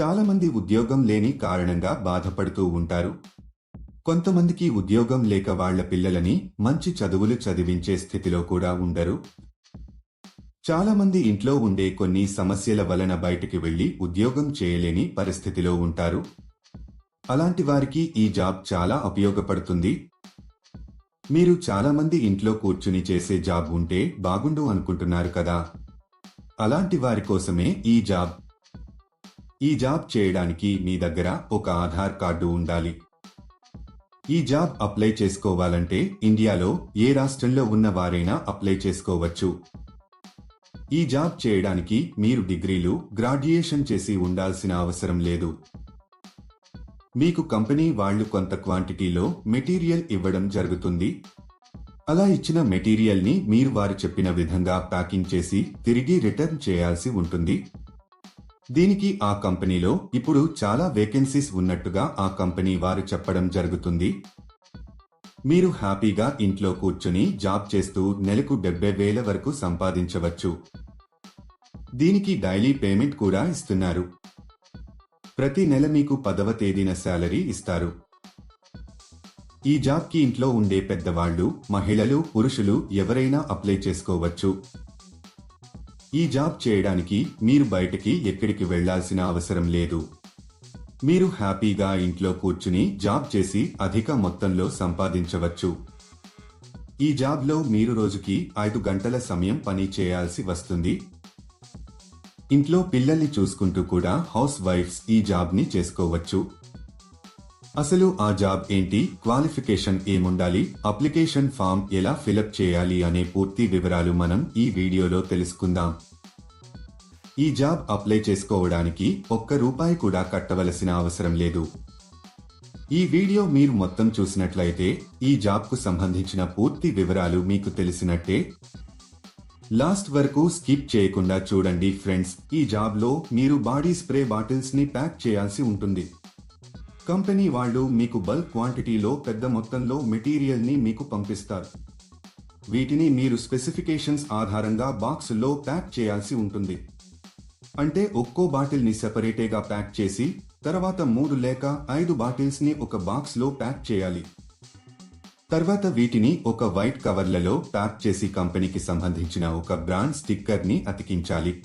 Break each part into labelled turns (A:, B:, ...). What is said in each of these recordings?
A: చాలామంది ఉద్యోగం లేని కారణంగా బాధపడుతూ ఉంటారు. కొంతమందికి ఉద్యోగం లేక వాళ్ళ పిల్లలని మంచి చదువులు చదివించే స్థితిలో కూడా ఉండరు. చాలామంది ఇంట్లో ఉండే కొన్ని సమస్యల వలన బయటికి వెళ్ళి ఉద్యోగం చేయలేని పరిస్థితిలో ఉంటారు. అలాంటి వారికి ఈ జాబ్ చాలా ఉపయోగపడుతుంది. మీరు చాలామంది ఇంట్లో కూర్చుని చేసే జాబ్ ఉంటే బాగుండు అనుకుంటున్నారు కదా. అలాంటి వారి కోసమే ఈ జాబ్ ఈ జాబ్ చేయడానికి మీ దగ్గర ఒక ఆధార్ కార్డు ఉండాలి. ఈ జాబ్ అప్లై చేసుకోవాలంటే ఇండియాలో ఏ రాష్ట్రంలో ఉన్న వారైనా అప్లై చేసుకోవచ్చు. ఈ జాబ్ చేయడానికి మీరు డిగ్రీలు గ్రాడ్యుయేషన్ చేసి ఉండాల్సిన అవసరం లేదు. మీకు కంపెనీ వాళ్ళు కొంత క్వాంటిటీలో మెటీరియల్ ఇవ్వడం జరుగుతుంది. అలా ఇచ్చిన మెటీరియల్ని మీరు వారు చెప్పిన విధంగా ప్యాకింగ్ చేసి తిరిగి రిటర్న్ చేయాల్సి ఉంటుంది. దీనికి ఆ కంపెనీలో ఇప్పుడు చాలా వేకెన్సీస్ ఉన్నట్టుగా ఆ కంపెనీ వారు చెప్పడం జరుగుతుంది. మీరు హ్యాపీగా ఇంట్లో కూర్చుని జాబ్ చేస్తూ నెలకు డెబ్బై వేల వరకు సంపాదించవచ్చు. దీనికి డైలీ పేమెంట్ కూడా ఇస్తున్నారు. ప్రతి నెల మీకు పదవ తేదీన శాలరీ ఇస్తారు. ఈ జాబ్కి ఇంట్లో ఉండే పెద్దవాళ్ళు మహిళలు పురుషులు ఎవరైనా అప్లై చేసుకోవచ్చు. ఈ జాబ్ చేయడానికి మీరు బయటకి ఎక్కడికి వెళ్ళాల్సిన అవసరం లేదు. మీరు హ్యాపీగా ఇంట్లో కూర్చుని జాబ్ చేసి అధిక మొత్తంలో సంపాదించవచ్చు. ఈ జాబ్లో మీరు రోజుకి ఐదు గంటల సమయం పని చేయాల్సి వస్తుంది. ఇంట్లో పిల్లల్ని చూసుకుంటూ కూడా హౌస్ వైఫ్స్ ఈ జాబ్ని చేసుకోవచ్చు. అసలు ఆ జాబ్ ఏంటి? క్వాలిఫికేషన్ ఏముండాలి? అప్లికేషన్ ఫామ్ ఎలా ఫిలప్ చేయాలి అనే పూర్తి వివరాలు మనం ఈ వీడియోలో తెలుసుకుందాం. ఈ జాబ్ అప్లై చేసుకోవడానికి ఒక్క రూపాయి కూడా కట్టవలసిన అవసరం లేదు. ఈ వీడియో మీరు మొత్తం చూసినట్లయితే ఈ జాబ్కు సంబంధించిన పూర్తి వివరాలు మీకు తెలిసినట్టే. లాస్ట్ వరకు స్కిప్ చేయకుండా చూడండి ఫ్రెండ్స్. ఈ జాబ్లో మీరు బాడీ స్ప్రే బాటిల్స్ని ప్యాక్ చేయాల్సి ఉంటుంది. కంపెనీ వాళ్ళు మీకు బల్క్ క్వాంటిటీలో పెద్ద మొత్తంలో మెటీరియల్ని మీకు పంపిస్తారు. వీటిని మీరు స్పెసిఫికేషన్స్ ఆధారంగా బాక్సుల్లో ప్యాక్ చేయాల్సి ఉంటుంది. అంటే ఒక్కో బాటిల్ని సెపరేటేగా ప్యాక్ చేసి తర్వాత మూడు లేక ఐదు బాటిల్స్ని ఒక బాక్స్లో ప్యాక్ చేయాలి. తర్వాత వీటిని ఒక వైట్ కవర్లలో ప్యాక్ చేసి కంపెనీకి సంబంధించిన ఒక బ్రాండ్ స్టిక్కర్ని అతికించాలి.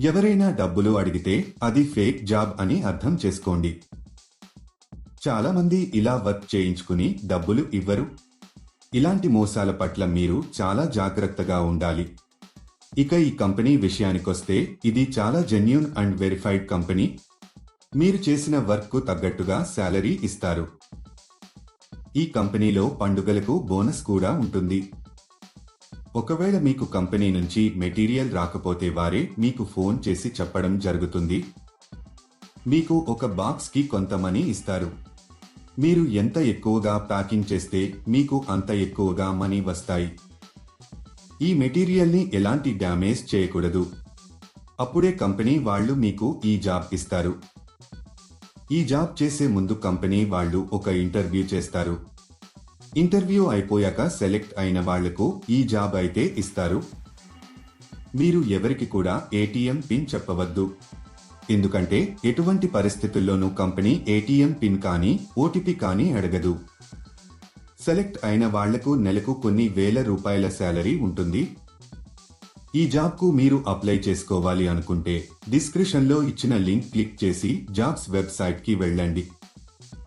A: ఎవరైనా డబ్బులు అడిగితే అది ఫేక్ జాబ్ అని అర్థం చేసుకోండి. చాలా మంది ఇలా వర్క్ చేయించుకుని డబ్బులు ఇవ్వరు. ఇలాంటి మోసాల పట్ల మీరు చాలా జాగ్రత్తగా ఉండాలి. ఇక ఈ కంపెనీ విషయానికొస్తే ఇది చాలా జెన్యున్ అండ్ వెరిఫైడ్ కంపెనీ. మీరు చేసిన వర్క్కు తగ్గట్టుగా శాలరీ ఇస్తారు. ఈ కంపెనీలో పండుగలకు బోనస్ కూడా ఉంటుంది. ఒకవేళ మీకు కంపెనీ నుంచి మెటీరియల్ రాకపోతే వారే మీకు ఫోన్ చేసి చెప్పడం జరుగుతుంది. మీకు ఒక బాక్స్కి కొంత మనీ ఇస్తారు. మీరు ఎంత ఎక్కువగా ప్యాకింగ్ చేస్తే మీకు అంత ఎక్కువగా మనీ వస్తాయి. ఈ మెటీరియల్ని ఎలాంటి డ్యామేజ్ చేయకూడదు. అప్పుడే కంపెనీ వాళ్ళు మీకు ఈ జాబ్ ఇస్తారు. ఈ జాబ్ చేసే ముందు కంపెనీ వాళ్ళు ఒక ఇంటర్వ్యూ చేస్తారు. ఇంటర్వ్యూ అయిపోయాక సెలెక్ట్ అయిన వాళ్ళకు ఈ జాబ్ అయితే ఇస్తారు. మీరు ఎవరికి కూడా ఏటీఎం పిన్ చెప్పవద్దు. ఎందుకంటే ఎటువంటి పరిస్థితుల్లోనూ కంపెనీ ఏటీఎం పిన్ కానీ ఓటీపీ కానీ అడగదు. సెలెక్ట్ అయిన వాళ్ళకు నెలకు కొన్ని వేల రూపాయల శాలరీ ఉంటుంది. ఈ జాబ్కు మీరు అప్లై చేసుకోవాలి అనుకుంటే డిస్క్రిప్షన్లో ఇచ్చిన లింక్ క్లిక్ చేసి జాబ్స్ వెబ్సైట్కి వెళ్ళండి.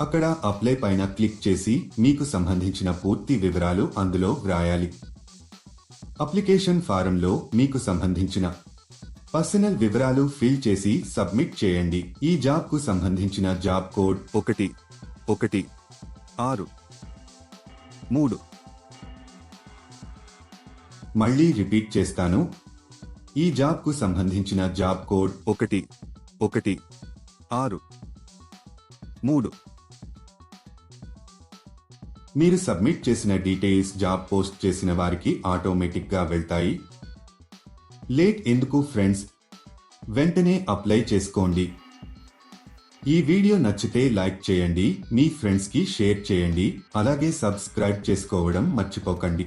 A: అక్కడ అప్లై పైన క్లిక్ చేసి మీకు సంబంధించిన పూర్తి వివరాలు అందులో వ్రాయాలి. అప్లికేషన్ ఫారంలో మీకు సంబంధించిన పర్సనల్ వివరాలు ఫిల్ చేసి సబ్మిట్ చేయండి. ఈ జాబ్కు సంబంధించిన జాబ్ కోడ్
B: ఒకటి ఒకటి ఆరు మూడు.
A: మళ్ళీ రిపీట్ చేస్తాను. ఈ జాబ్కు సంబంధించిన జాబ్ కోడ్
B: ఒకటి ఒకటి ఆరు మూడు.
A: మీరు సబ్మిట్ చేసిన డీటెయిల్స్ జాబ్ పోస్ట్ చేసిన వారికి ఆటోమేటిక్గా వెళ్తాయి. లేట్ ఎందుకు ఫ్రెండ్స్? వెంటనే అప్లై చేసుకోండి. ఈ వీడియో నచ్చితే లైక్ చేయండి మీ ఫ్రెండ్స్కి షేర్ చేయండి అలాగే సబ్స్క్రైబ్ చేసుకోవడం మర్చిపోకండి.